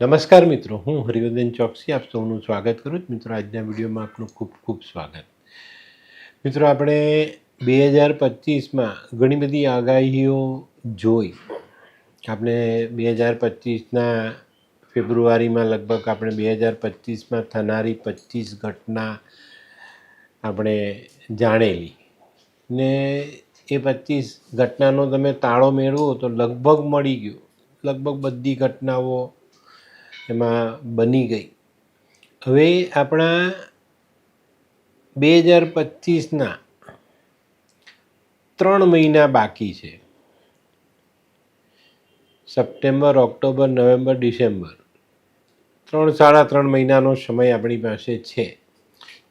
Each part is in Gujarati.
નમસ્કાર મિત્રો, હું હરિવર્ધન ચોકસી, આપ સૌનું સ્વાગત કરું છું. મિત્રો, આજના વિડીયોમાં આપનું ખૂબ ખૂબ સ્વાગત. મિત્રો, આપણે બે હજાર પચીસમાં ઘણી બધી આગાહીઓ જોઈ. આપણે બે હજાર પચીસના ફેબ્રુઆરીમાં લગભગ આપણે બે હજાર પચીસમાં થનારી પચીસ ઘટના આપણે જાણેલી. ને એ પચીસ ઘટનાનો તમે તાળો મેળવો તો લગભગ મળી ગયો. લગભગ બધી ઘટનાઓ એમાં બની ગઈ. હવે આપણા બે હજાર પચીસના ત્રણ મહિના બાકી છે. September, October, November, December. ત્રણ, સાડા ત્રણ મહિનાનો સમય આપણી પાસે છે.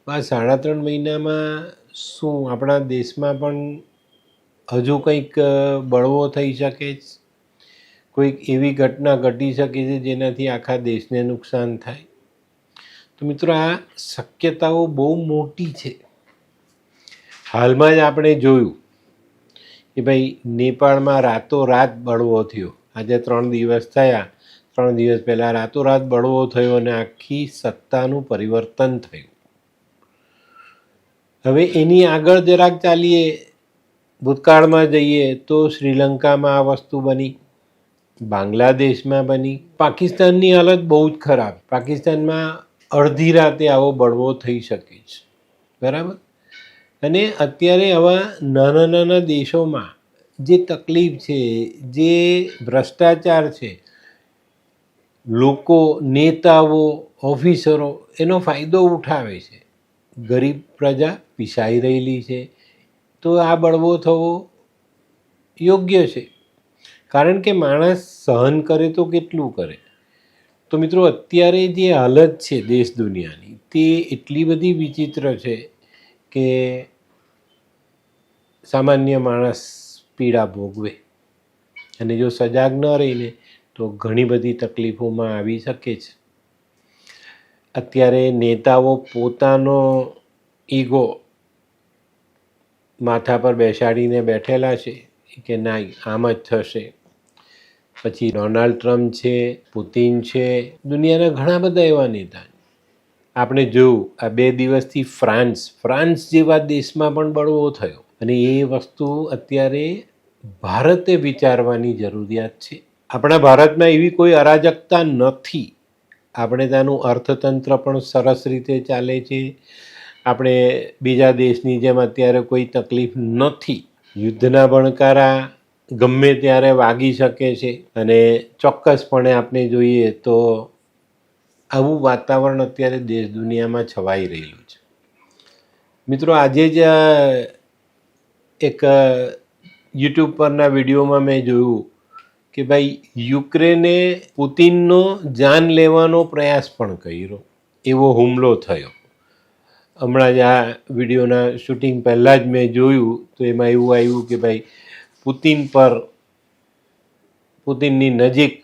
આ સાડા ત્રણ મહિનામાં શું આપણા દેશમાં પણ હજુ કંઈક બળવો થઈ શકે કોઈક એવી ઘટના ઘટી શકે છે જેનાથી આખા દેશને નુકસાન થાય. તો મિત્રો, આ શક્યતાઓ બહુ મોટી છે. હાલમાં જ આપણે જોયું કે ભાઈ, નેપાળમાં રાતોરાત બળવો થયો. આજે ત્રણ દિવસ થયા. ત્રણ દિવસ પહેલાં રાતોરાત બળવો થયો અને આખી સત્તાનું પરિવર્તન થયું. હવે એની આગળ જરાક ચાલીએ. ભૂતકાળમાં જઈએ તો શ્રીલંકામાં આ વસ્તુ બની. બાંગ્લાદેશમાં બની. પાકિસ્તાનની હાલત બહુ જ ખરાબ. પાકિસ્તાનમાં અડધી રાતે આવો બળવો થઈ શકે છે. બરાબર? અને અત્યારે આવા નાના નાના દેશોમાં જે તકલીફ છે, જે ભ્રષ્ટાચાર છે, લોકો, નેતાઓ, ઓફિસરો, એનો ફાયદો ઉઠાવે છે. ગરીબ પ્રજા પીસાઈ રહેલી છે. તો આ બળવો થવો યોગ્ય છે. કારણ કે માણસ સહન કરે તો કેટલું કરે? તો મિત્રો, અત્યારે જે હાલત છે દેશ દુનિયાની, તે એટલી બધી વિચિત્ર છે કે સામાન્ય માણસ પીડા ભોગવે. અને જો સજાગ ન રહીને, તો ઘણી બધી તકલીફોમાં આવી શકે છે. અત્યારે નેતાઓ પોતાનો ઈગો માથા પર બેસાડીને બેઠેલા છે કે ના, આમ જ થશે. પછી ડોનાલ્ડ ટ્રમ્પ છે, પુતિન છે, દુનિયાના ઘણા બધા એવા નેતા આપણે જોયું, આ બે દિવસથી ફ્રાન્સ ફ્રાન્સ જેવા દેશમાં પણ બળવો થયો. અને એ વસ્તુ અત્યારે ભારતે વિચારવાની જરૂરિયાત છે. આપણા ભારતમાં એવી કોઈ અરાજકતા નથી. આપણે ત્યાંનું અર્થતંત્ર પણ સરસ રીતે ચાલે છે. આપણે બીજા દેશની જેમ અત્યારે કોઈ તકલીફ નથી. યુદ્ધના ભણકારા ગમે ત્યારે વાગી શકે છે અને ચોક્કસપણે આપણે જોઈએ તો આવું વાતાવરણ અત્યારે દેશ દુનિયામાં છવાઈ રહેલું છે. મિત્રો, આજે જ એક યુટ્યુબ પરના વિડીયોમાં મેં જોયું કે ભાઈ, યુક્રેને પુતિનનો જાન લેવાનો પ્રયાસ પણ કર્યો, એવો હુમલો થયો. હમણાં જ આ વિડીયોના શૂટિંગ પહેલાં જ મેં જોયું, તો એમાં એવું આવ્યું કે ભાઈ પુતિન પર પુતિનની નજીક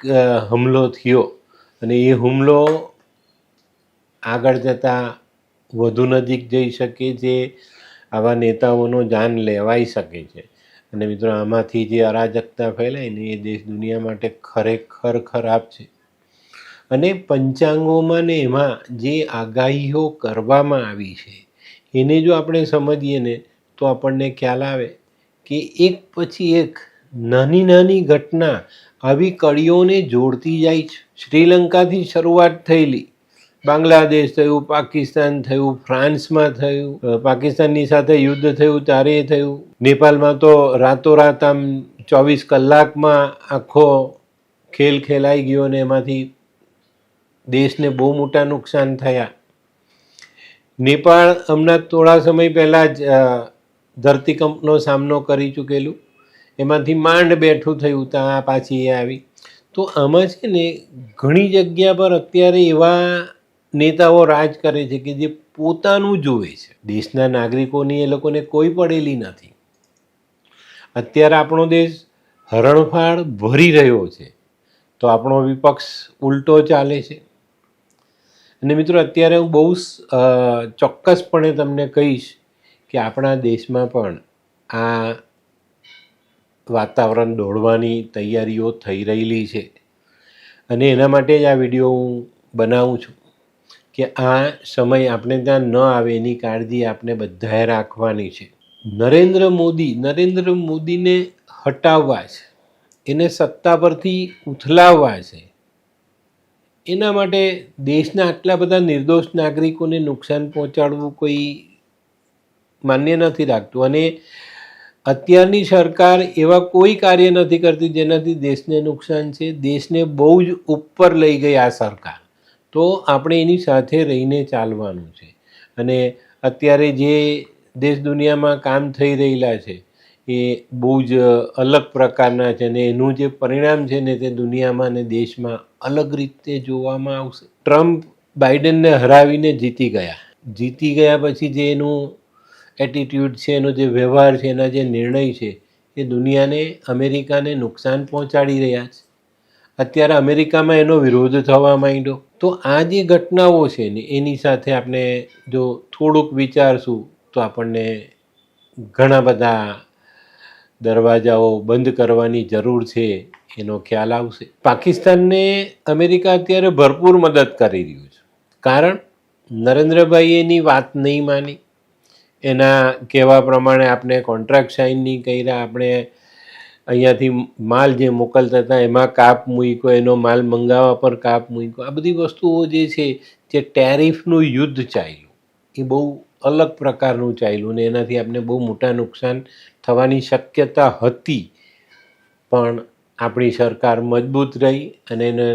હુમલો થયો અને એ હુમલો આગળ જતાં વધુ નજીક જઈ શકે છે, આવા નેતાઓનો જાન લેવાઈ શકે છે. અને મિત્રો, આમાંથી જે અરાજકતા ફેલાય ને એ દેશ દુનિયા માટે ખરેખર ખરાબ છે. અને પંચાંગોમાં ને એમાં જે આગાહીઓ કરવામાં આવી છે, એને જો આપણે સમજીએ ને, તો આપણને ખ્યાલ આવે કે એક પછી એક નાની નાની ઘટના આવી કડીઓને જોડતી જાય છે. શ્રીલંકાથી શરૂઆત થયેલી. બાંગ્લાદેશ થયું, પાકિસ્તાન થયું, ફ્રાન્સમાં થયું પાકિસ્તાનની સાથે યુદ્ધ થયું, ત્યારે થયું. નેપાળમાં તો રાતોરાત આમ ચોવીસ કલાકમાં આખો ખેલ ખેલાઈ ગયો ને એમાંથી દેશને બહુ મોટા નુકસાન થયા. નેપાળ હમણાં થોડા સમય પહેલાં જ ધરતીકંપનો સામનો કરી ચૂકેલું. એમાંથી માંડ બેઠું થયું ત્યાં પાછી એ આવી. તો આમાં છે ને, ઘણી જગ્યા પર અત્યારે એવા નેતાઓ રાજ કરે છે કે જે પોતાનું જુએ છે. દેશના નાગરિકોની એ લોકોને કોઈ પડેલી નથી. અત્યારે આપણો દેશ હરણફાળ ભરી રહ્યો છે. તો આપણો વિપક્ષ ઉલટો ચાલે છે. અને મિત્રો, અત્યારે હું બહુ ચોક્કસપણે તમને કહીશ કે આપણા દેશમાં પણ આ વાતાવરણ દોડવાની તૈયારીઓ થઈ રહેલી છે. અને એના માટે જ આ વીડિયો હું બનાવું છું કે આ સમય આપણે ત્યાં ન આવે એની કાળજી આપણે બધાએ રાખવાની છે. નરેન્દ્ર મોદી, નરેન્દ્ર મોદીને હટાવવા છે. એને સત્તા પરથી ઉથલાવવા છે. એના માટે દેશના આટલા બધા નિર્દોષ નાગરિકોને નુકસાન પહોંચાડવું કોઈ માન્ય નથી રાખતું. અને અત્યારની સરકાર એવા કોઈ કાર્ય નથી કરતી જેનાથી દેશને નુકસાન છે. દેશને બહુ જ ઉપર લઈ ગઈ આ સરકાર. તો આપણે એની સાથે રહીને ચાલવાનું છે. અને અત્યારે જે દેશ દુનિયામાં કામ થઈ રહેલા છે, એ બહુ જ અલગ પ્રકારના છે અને એનું જે પરિણામ છે ને તે દુનિયામાં અને દેશમાં અલગ રીતે જોવામાં આવશે. ટ્રમ્પ બાઇડનને હરાવીને જીતી ગયા. જીતી ગયા પછી જે એનું એટીટ્યૂડ છે, એનો જે વ્યવહાર છે, એના જે નિર્ણય છે, એ દુનિયાને, અમેરિકાને નુકસાન પહોંચાડી રહ્યા છે. અત્યારે અમેરિકામાં એનો વિરોધ થવા માંડ્યો. તો આ જે ઘટનાઓ છે ને, એની સાથે આપણે જો થોડુંક વિચારશું, તો આપણને ઘણા બધા દરવાજાઓ બંધ કરવાની જરૂર છે, એનો ખ્યાલ આવશે. પાકિસ્તાનને અમેરિકા અત્યારે ભરપૂર મદદ કરી રહ્યું છે. કારણ નરેન્દ્રભાઈ એની વાત નહીં માની. એના કહેવા પ્રમાણે આપણે કોન્ટ્રાક્ટ સાઇન નહીં કર્યા, આપણે અહીંયાથી માલ જે મોકલતા હતા, એમાં કાપ મૂક્યો, એનો માલ મંગાવવા પર કાપ મૂક્યો. આ બધી વસ્તુઓ જે છે, જે ટેરિફનું યુદ્ધ ચાલ્યું, એ બહુ અલગ પ્રકારનું ચાલ્યું ને એનાથી આપણે બહુ મોટા નુકસાન થવાની શક્યતા હતી. પણ આપણી સરકાર મજબૂત રહી અને એને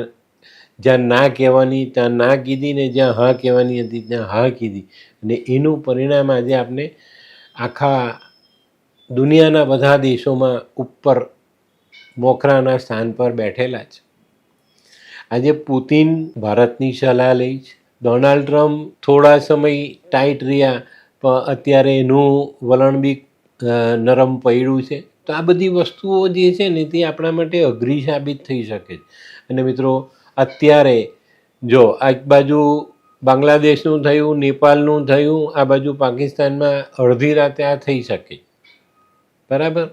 જ્યાં ના કહેવાની, ત્યાં ના કીધી ને જ્યાં હા કહેવાની હતી, ત્યાં હા કીધી. અને એનું પરિણામ આજે આપણે આખા દુનિયાના બધા દેશોમાં ઉપર મોખરાના સ્થાન પર બેઠેલા છે. આજે પુતિન ભારતની સલાહ લે છે. ડોનાલ્ડ ટ્રમ્પ થોડા સમય ટાઈટ રહ્યા, પણ અત્યારે એનું વલણ બી નરમ પડ્યું છે. તો આ બધી વસ્તુઓ જે છે ને તે આપણા માટે અઘરી સાબિત થઈ શકે છે. અને મિત્રો અત્યારે જો એક બાજુ બાંગ્લાદેશનું થયું, નેપાળનું થયું, આ બાજુ પાકિસ્તાનમાં અડધી રાતે આ થઈ શકે. બરાબર?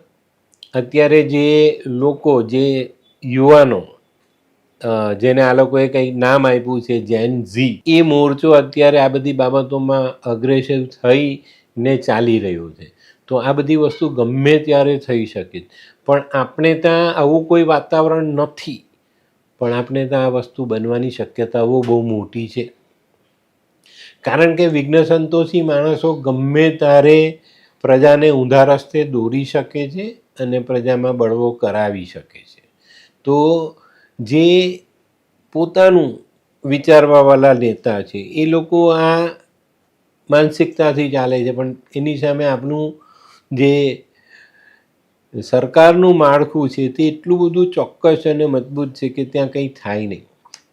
અત્યારે જે લોકો, જે યુવાનો જેને આ લોકોએ કંઈક નામ આપ્યું છે જેન ઝી એ મોરચો અત્યારે આ બધી બાબતોમાં અગ્રેસિવ થઈને ચાલી રહ્યો છે. તો આ બધી વસ્તુ ગમે ત્યારે થઈ શકે. પણ આપણે ત્યાં આવું કોઈ વાતાવરણ નથી. પણ આપણે તો આ વસ્તુ બનવાની શક્યતાઓ બહુ મોટી છે. કારણ કે વિઘ્ન સંતોષી માણસો ગમે ત્યારે પ્રજાને ઊંધા રસ્તે દોરી શકે છે અને પ્રજામાં બળવો કરાવી શકે છે. તો જે પોતાનું વિચારવાવાળા નેતા છે, એ લોકો આ માનસિકતાથી ચાલે છે, પણ એની સામે આપણું જે સરકારનું માળખું છે તે એટલું બધું ચોક્કસ અને મજબૂત છે કે ત્યાં કંઈ થાય નહીં.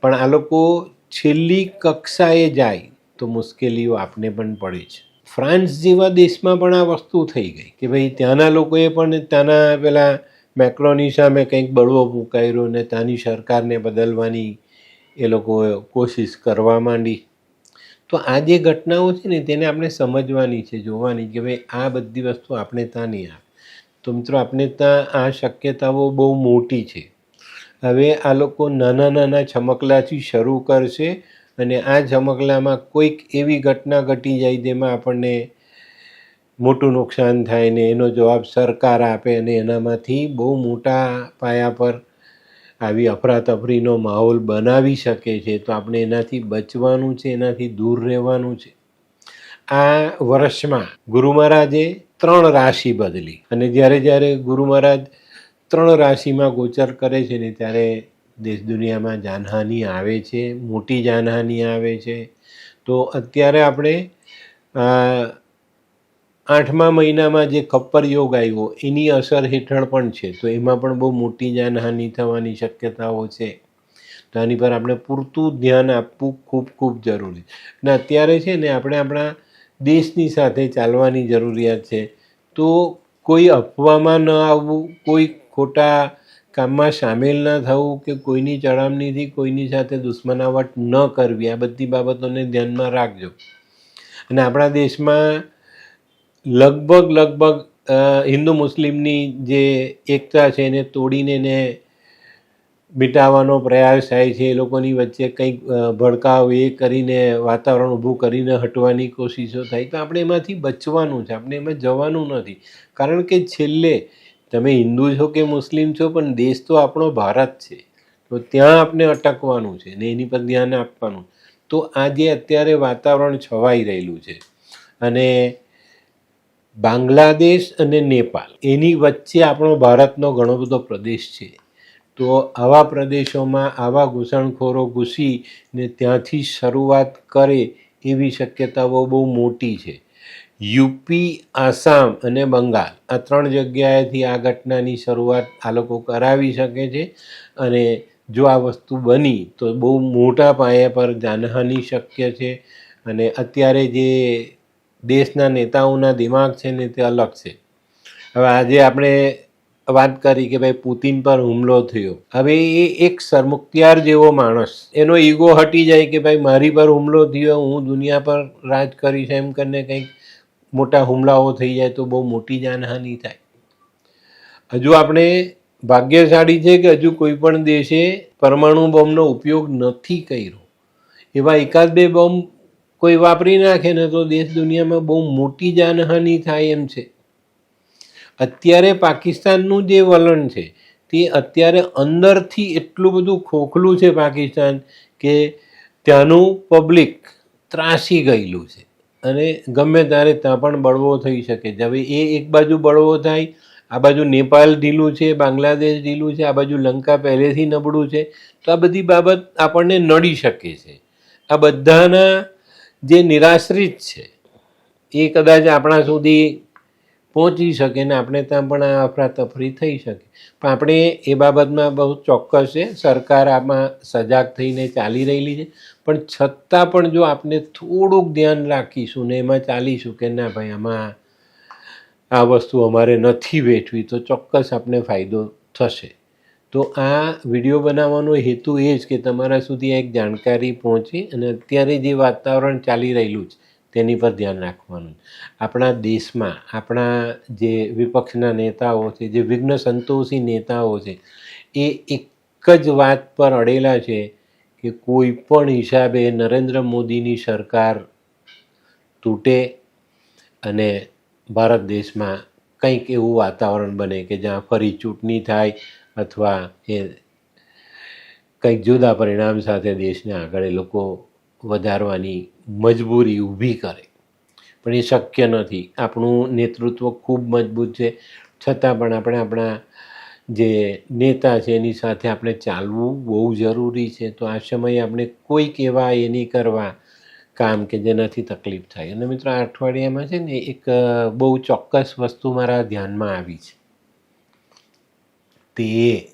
પણ આ લોકો છેલ્લી કક્ષાએ જાય તો મુશ્કેલીઓ આપને પણ પડે છે. ફ્રાન્સ જેવા દેશમાં પણ આ વસ્તુ થઈ ગઈ કે ભાઈ ત્યાંના લોકોએ પણ ત્યાંના પેલા મેક્રોની સામે કંઈક બળવો મુકાયો ને ત્યાંની સરકારને બદલવાની એ લોકોએ કોશિશ કરવા માંડી. તો આ જે ઘટનાઓ છે ને તેને આપણે સમજવાની છે, જોવાની કે ભાઈ આ બધી વસ્તુ આપણે ત્યાં નહીં આવે તો મિત્રો આપણે ત્યાં આ શક્યતાઓ બહુ મોટી છે. હવે આ લોકો નાના નાના છમકલાથી શરૂ કરશે અને આ છમકલામાં કોઈક એવી ઘટના ઘટી જાય જેમાં આપણને મોટું નુકસાન થાય ને એનો જવાબ સરકાર આપે અને એનામાંથી બહુ મોટા પાયા પર આવી અફરાતફરીનો માહોલ બનાવી શકે છે. તો આપણે એનાથી બચવાનું છે, એનાથી દૂર રહેવાનું છે. આ વર્ષમાં ગુરુ મહારાજે ત્રણ રાશિ બદલી. અને જ્યારે જ્યારે ગુરુ મહારાજ ત્રણ રાશિમાં ગોચર કરે છે ને ત્યારે દેશ દુનિયામાં જાનહાનિ આવે છે, મોટી જાનહાનિ આવે છે. તો અત્યારે આપણે આઠમા મહિનામાં જે કપ્પર યોગ આવ્યો, એની અસર હેઠળ પણ છે. તો એમાં પણ બહુ મોટી જાનહાનિ થવાની શક્યતાઓ છે. તો આની પર આપણે પૂરતું ધ્યાન આપવું ખૂબ ખૂબ જરૂરી. અને અત્યારે છે ને આપણે આપણા દેશની સાથે ચાલવાની જરૂરિયાત છે. તો કોઈ અફવામાં ન આવવું, કોઈ ખોટા કામમાં સામેલ ન થવું કે કોઈની ચડામણીથી કોઈની સાથે દુશ્મનાવટ ન કરવી, આ બધી બાબતોને ધ્યાનમાં રાખજો. અને આપણા દેશમાં લગભગ લગભગ હિન્દુ મુસ્લિમની જે એકતા છે એને તોડીને એને મિટાવવાનો પ્રયાસ થાય છે, એ લોકોની વચ્ચે કંઈક ભડકાવ એ કરીને વાતાવરણ ઊભું કરીને હટવાની કોશિશો થાય. તો આપણે એમાંથી બચવાનું છે, આપણે એમાં જવાનું નથી. કારણ કે છેલ્લે તમે હિન્દુ છો કે મુસ્લિમ છો, પણ દેશ તો આપણો ભારત છે. તો ત્યાં આપણે અટકવાનું છે ને એની પર ધ્યાન આપવાનું. તો આજે અત્યારે વાતાવરણ છવાઈ રહેલું છે. અને બાંગ્લાદેશ અને નેપાળ, એની વચ્ચે આપણો ભારતનો ઘણો બધો પ્રદેશ છે. તો આવા પ્રદેશોમાં આવા ઘૂસણખોરો ઘૂસીને ત્યાંથી શરૂઆત કરે એવી શક્યતાઓ બહુ મોટી છે. યુપી, આસામ અને બંગાળ આ ત્રણ જગ્યાએથી આ ઘટનાની શરૂઆત આ લોકો કરાવી શકે છે અને જો આ વસ્તુ બની તો બહુ મોટા પાયા પર જાનહાનિ શક્ય છે અને અત્યારે જે દેશના નેતાઓના દિમાગ છે ને તે અલગ છે. હવે આજે આપણે વાત કરી કે ભાઈ પુતિન પર હુમલો થયો. હવે એ એક સરમુખત્યાર જેવો માણસ. એનો ઈગો હટી જાય કે ભાઈ મારી પર હુમલો થયો, હું દુનિયા પર રાજ કરીશ એમ કરીને કંઈક મોટા હુમલાઓ થઈ જાય તો બહુ મોટી જાનહાનિ થાય. હજુ આપણે ભાગ્યશાળી છે કે હજુ કોઈ પણ દેશે પરમાણુ બોમ્બનો ઉપયોગ નથી કર્યો. એવા એકાદ બે બોમ્બ કોઈ વાપરી નાખે ને તો દેશ દુનિયામાં બહુ મોટી જાનહાનિ થાય એમ છે. અત્યારે પાકિસ્તાનનું જે વલણ છે, તે અત્યારે અંદરથી એટલું બધું ખોખલું છે પાકિસ્તાન કે ત્યાંનું પબ્લિક ત્રાસી ગયેલું છે. અને ગમે ત્યારે ત્યાં પણ બળવો થઈ શકે છે. હવે એ એક બાજુ બળવો થાય, આ બાજુ નેપાળ ઢીલું છે, બાંગ્લાદેશ ઢીલું છે, આ બાજુ લંકા પહેલેથી નબળું છે, તો આ બધી બાબત આપણને નડી શકે છે. આ બધાના જે નિરાશ્રિત છે, એ કદાચ આપણા સુધી પહોંચી શકે ને આપણે ત્યાં પણ આ અફરાતફરી થઈ શકે. પણ આપણે એ બાબતમાં બહુ ચોક્કસ છે, સરકાર આમાં સજાગ થઈને ચાલી રહેલી છે. પણ છતાં પણ જો આપણે થોડુંક ધ્યાન રાખીશું ને એમાં ચાલીશું કે ના ભાઈ, આમાં આ વસ્તુ અમારે નથી વેઠવી, તો ચોક્કસ આપણે ફાયદો થશે. તો આ વીડિયો બનાવવાનો હેતુ એ જ કે તમારા સુધી એક જાણકારી પહોંચે અને અત્યારે જે વાતાવરણ ચાલી રહેલું છે તેની પર ધ્યાન રાખવાનું. આપણા દેશમાં આપણા જે વિપક્ષના નેતાઓ છે, જે વિઘ્ન સંતોષી નેતાઓ છે, એ એક જ વાત પર અડેલા છે કે કોઈ પણ હિસાબે નરેન્દ્ર મોદીની સરકાર તૂટે અને ભારત દેશમાં કંઈક એવું વાતાવરણ બને કે જ્યાં ફરી ચૂંટણી થાય અથવા એ કંઈક જુદા પરિણામ સાથે દેશને આગળ એ લોકો વધારવાની મજબૂરી ઊભી કરે. પણ એ શક્ય નથી. આપણું નેતૃત્વ ખૂબ મજબૂત છે. છતાં પણ આપણે આપણા જે નેતા છે એની સાથે આપણે ચાલવું બહુ જરૂરી છે. તો આ સમયે આપણે કોઈક એવા એ નહીં કરવા કામ કે જેનાથી તકલીફ થાય. અને મિત્રો, આ અઠવાડિયામાં છે ને એક બહુ ચોક્કસ વસ્તુ મારા ધ્યાનમાં આવી છે. તે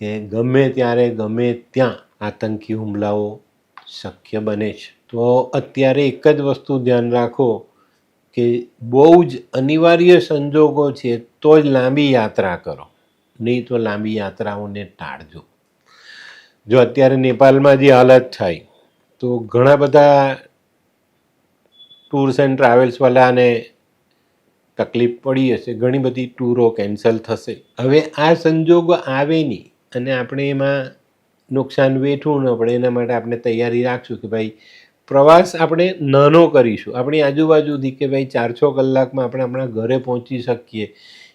કે ગમે ત્યારે ગમે ત્યાં આતંકી હુમલાઓ શક્ય બને છે. તો અત્યારે એક જ વસ્તુ ધ્યાન રાખો કે બહુ જ અનિવાર્ય સંજોગો છે, તો જ લાંબી યાત્રા કરો. નહીં તો લાંબી યાત્રાઓને ટાળજો. જો અત્યારે નેપાળમાં જે હાલત થાય, તો ઘણા બધા ટૂર્સ એન્ડ ટ્રાવેલ્સવાળાને તકલીફ પડી હશે, ઘણી બધી ટૂરો કેન્સલ થશે. હવે આ સંજોગો આવે નહીં અને આપણે એમાં નુકસાન વેઠવું ન પડે, એના માટે આપણે તૈયારી રાખશું કે ભાઈ પ્રવાસ આપણે નાનો કરીશું. આપણી આજુબાજુથી કે ભાઈ ચાર છ કલાકમાં આપણે આપણા ઘરે પહોંચી શકીએ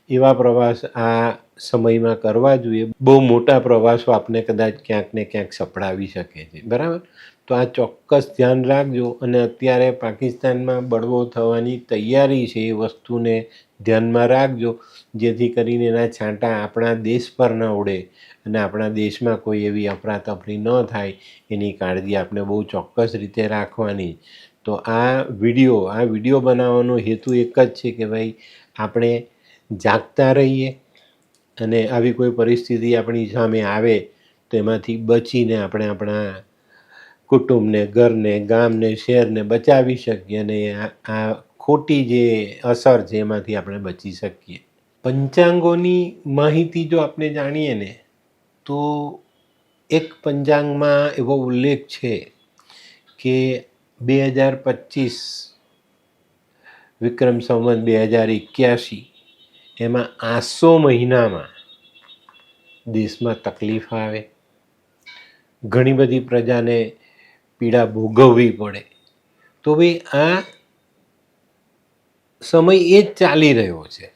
એવા પ્રવાસ આ સમયમાં કરવા જોઈએ. બહુ મોટા પ્રવાસો આપને કદાચ ક્યાંક ને ક્યાંક સપડાવી શકે છે. બરાબર? તો આ ચોક્કસ ધ્યાન રાખજો અને અત્યારે પાકિસ્તાનમાં બળવો થવાની તૈયારી છે એ વસ્તુને ધ્યાનમાં રાખજો. જેથી કરીને એના છાંટા આપણા દેશ પર ન ઉડે. અને આપણા દેશમાં કોઈ એવી અફરાતફરી ન થાય, એની કાળજી આપણે બહુ ચોક્કસ રીતે રાખવાની. તો આ વીડિયો આ વીડિયો બનાવવાનો હેતુ એક જ છે કે ભાઈ, આપણે જાગતા રહીએ અને આવી કોઈ પરિસ્થિતિ આપણી સામે આવે, તો એમાંથી બચીને આપણે આપણા કુટુંબને, ઘરને, ગામને, શહેરને બચાવી શકીએ અને આ- આ ખોટી જે અસર છે એમાંથી આપણે બચી શકીએ. પંચાંગોની માહિતી જો આપણે જાણીએ ને તો એક પંચાંગમાં એવો ઉલ્લેખ છે કે બે હજાર પચીસ વિક્રમ સંવત બે હજાર એક્યાસી એમાં આસો મહિનામાં દેશમાં તકલીફ આવે. ઘણી બધી પ્રજાને પીડા ભોગવવી પડે. તો ભાઈ, આ સમય એ જ ચાલી રહ્યો છે.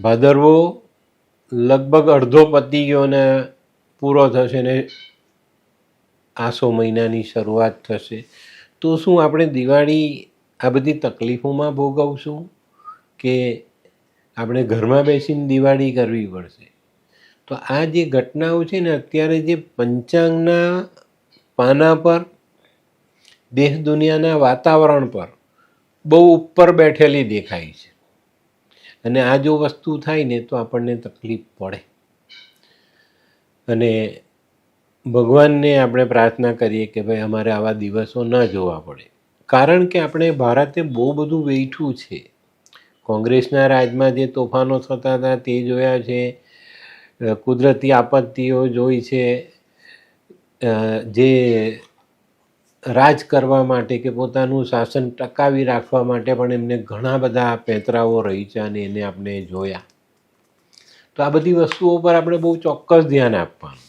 ભાદરવો લગભગ અડધો પતી ગયો પૂરો થશે ને આસો મહિનાની શરૂઆત થશે. તો શું આપણે દિવાળી આ બધી તકલીફોમાં ભોગવશું કે આપણે ઘરમાં બેસીને દિવાળી કરવી પડશે? તો આ જે ઘટનાઓ છે ને, અત્યારે જે પંચાંગના પાના પર, દેશ દુનિયાના વાતાવરણ પર બહુ ઉપર બેઠેલી દેખાય છે. અને આ જો વસ્તુ થાય ને તો આપણને તકલીફ પડે. અને ભગવાનને આપણે પ્રાર્થના કરીએ કે ભાઈ અમારે આવા દિવસો ન જોવા પડે. કારણ કે આપણે ભારતે બહુ બધું વેઠવું છે. કોંગ્રેસના રાજમાં જે તોફાનો થતા હતા તે જોયા છે. કુદરતી આપત્તિઓ જોઈ છે. જે રાજ કરવા માટે કે પોતાનું શાસન ટકાવી રાખવા માટે પણ એમને ઘણા બધા પેંતરાઓ રહી છે અને એને આપણે જોયા. તો આ બધી વસ્તુઓ પર આપણે બહુ ચોક્કસ ધ્યાન આપવાનું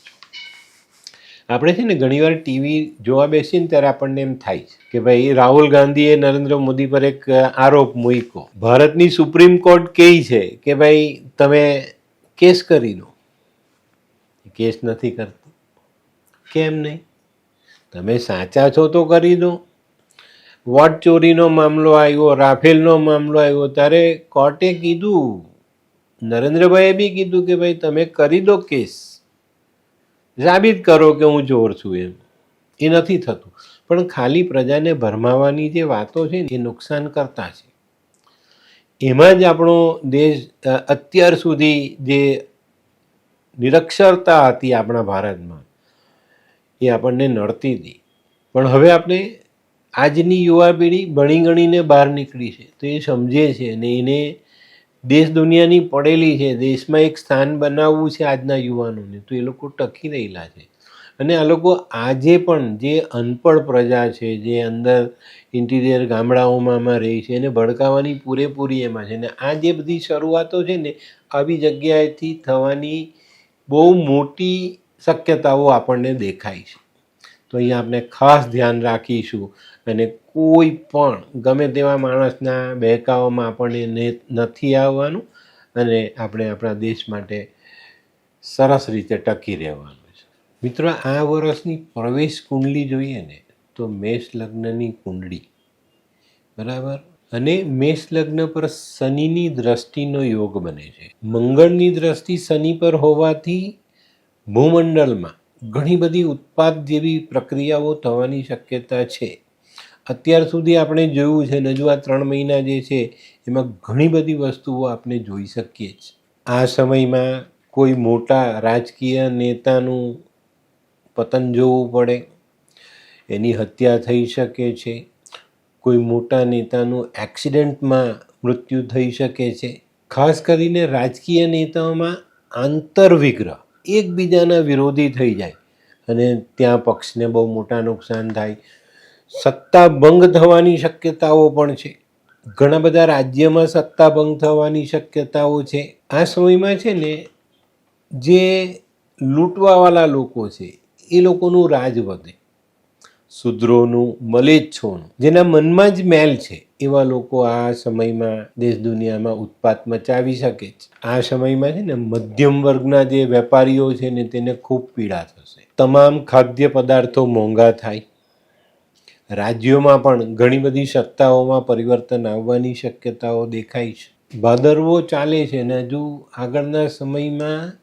આપણે છે ને ઘણીવાર ટીવી જોવા બેસીને ત્યારે આપણને એમ થાય છે કે ભાઈ, રાહુલ ગાંધીએ નરેન્દ્ર મોદી પર એક આરોપ મૂક્યો. ભારતની સુપ્રીમ કોર્ટ કહે છે કે ભાઈ, તમે કેસ કરી દો કેસ નથી કરતો. કેમ નહીં? તમે સાચા છો તો કરી દો. વોટ ચોરીનો મામલો આવ્યો, રાફેલનો મામલો આવ્યો, ત્યારે કોર્ટે કીધું, નરેન્દ્રભાઈએ બી કીધું કે ભાઈ તમે કરી દો કેસ. સાબિત કરો કે હું ચોર છું એમ. એ નથી થતું. પણ ખાલી પ્રજાને ભરમાવાની જે વાતો છે ને, એ નુકસાન કરતા છે. એમાં જ આપણો દેશ અત્યાર સુધી જે નિરક્ષરતા હતી આપણા ભારતમાં એ આપણને નડતી હતી પણ હવે આપણે આજની યુવા પેઢી ભણી ગણીને બહાર નીકળી છે, તો એ સમજે છે અને એને દેશ દુનિયાની પડેલી છે, દેશમાં એક સ્થાન બનાવવું છે આજના યુવાનોને, તો એ લોકો ટકી રહેલા છે. અને આ લોકો આજે પણ જે અનપડ પ્રજા છે, જે અંદર ઇન્ટિરિયર ગામડાઓમાં આમાં રહે છે, એને ભડકાવવાની પૂરેપૂરી એમાં છે. ને આ જે બધી શરૂઆતો છે ને, આવી જગ્યાએથી થવાની બહુ મોટી શક્યતાઓ આપણને દેખાય છે. તો અહીંયા આપણે ખાસ ધ્યાન રાખીશું અને કોઈ પણ ગમે તેવા માણસના બહેકાવામાં આપણને નથી આવવાનું અને આપણે આપણા દેશ માટે સરસ રીતે ટકી રહેવાનું છે. મિત્રો, આ વર્ષની પ્રવેશ કુંડલી જોઈએ ને, તો મેષ લગ્નની કુંડળી. બરાબર? અને મેષ લગ્ન પર શનિની દ્રષ્ટિનો યોગ બને છે. મંગળની દ્રષ્ટિ શનિ પર હોવાથી ભૂમંડળમાં ઘણી બધી ઉત્પાદ જેવી પ્રક્રિયાઓ થવાની શક્યતા છે. અત્યાર સુધી આપણે જોયું છે, હજુ ત્રણ મહિના જે છે, એમાં ઘણી બધી વસ્તુઓ આપણે જોઈ શકીએ છીએ. આ સમયમાં કોઈ મોટા રાજકીય નેતાનું પતન જોવું પડે, એની હત્યા થઈ શકે છે, કોઈ મોટા નેતાનું એક્સિડન્ટમાં મૃત્યુ થઈ શકે છે. ખાસ કરીને રાજકીય નેતાઓમાં આંતરવિગ્રહ એકબીજાના વિરોધી થઈ જાય અને ત્યાં પક્ષને બહુ મોટા નુકસાન થાય. સત્તા ભંગ થવાની શક્યતાઓ પણ છે. ઘણા બધા રાજ્યમાં સત્તા ભંગ થવાની શક્યતાઓ છે. આ સમયમાં છે ને જે લૂંટવાવાળા લોકો છે, એ લોકોનું રાજ વધે. શુદ્રોનું મલેચ્છોનું. જેના મનમાં જ મેલ છે. એવા લોકો આ સમયમાં દેશ દુનિયામાં ઉત્પાત મચાવી શકે છે. આ સમયમાં છે ને મધ્યમ વર્ગના જે વેપારીઓ છે ને તેને ખૂબ પીડા થશે. તમામ ખાદ્ય પદાર્થો મોંઘા થાય. રાજ્યોમાં પણ ઘણી બધી સત્તાઓમાં પરિવર્તન આવવાની શક્યતાઓ દેખાય છે. ભાદરવો ચાલે છે ને હજુ આગળના સમયમાં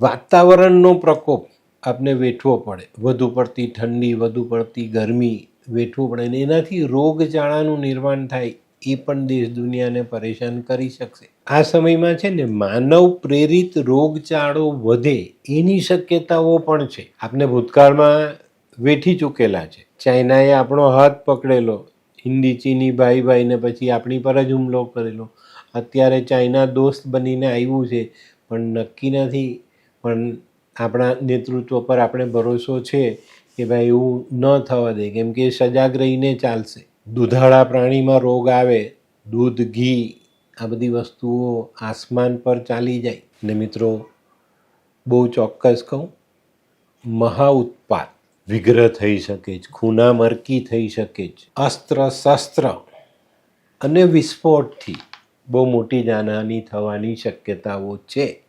વાતાવરણનો પ્રકોપ આપને વેઠવો પડે. વધુ પડતી ઠંડી, વધુ પડતી ગરમી વેઠવું પડે અને એનાથી રોગચાળાનું નિર્માણ થાય એ પણ દેશ દુનિયાને પરેશાન કરી શકશે. આ સમયમાં છે ને માનવ પ્રેરિત રોગચાળો વધે એની શક્યતાઓ પણ છે. આપને ભૂતકાળમાં વેઠી ચૂકેલા છે. ચાઇનાએ આપણો હાથ પકડેલો, હિન્દી, ચીની ભાઈ ભાઈને પછી આપણી પર જ હુમલો કરેલો. અત્યારે ચાઇના દોસ્ત બનીને આવ્યું છે, પણ નક્કી નથી, પણ આપણા નેતૃત્વ પર આપણે ભરોસો છે કે ભાઈ એવું ન થવા દે. કેમ કે સજાગ રહીને ચાલશે. દુધાળા પ્રાણીમાં રોગ આવે, દૂધ, ઘી, આ બધી વસ્તુઓ આસમાન પર ચાલી જાય. ને મિત્રો, બહુ ચોક્કસ કહું મહા ઉત્પાદ વિગ્રહ થઈ શકે છે ખૂના મરકી થઈ શકે છે અસ્ત્ર શસ્ત્ર અને વિસ્ફોટથી બહુ મોટી જાનહાની થવાની શક્યતાઓ છે.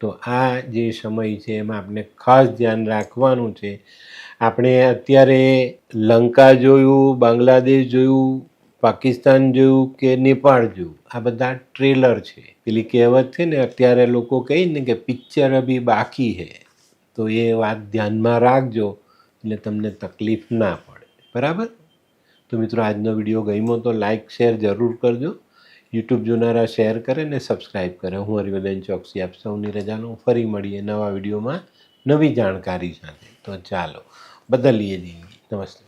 તો આ જે સમય છે એમાં આપણે ખાસ ધ્યાન રાખવાનું છે. આપણે અત્યારે લંકા જોયું, બાંગ્લાદેશ જોયું, પાકિસ્તાન જોયું કે નેપાળ જોયું? આ બધા ટ્રેલર છે. પેલી કહેવત છે ને, અત્યારે લોકો કહે ને કે પિક્ચર અભી બાકી હે. તો એ વાત ધ્યાનમાં રાખજો, એટલે તમને તકલીફ ના પડે. બરાબર? તો મિત્રો, આજનો વીડિયો ગમ્યો તો લાઈક શેર જરૂર કરજો. યુટ્યુબ જોનારા શેર કરે ને સબસ્ક્રાઈબ કરે. હું હરિવદન ચોકસી આપ સૌની રજાનો ફરી મળીએ નવા વિડીયોમાં નવી જાણકારી સાથે. તો ચાલો, બદલીએ જિંદગી. નમસ્તે.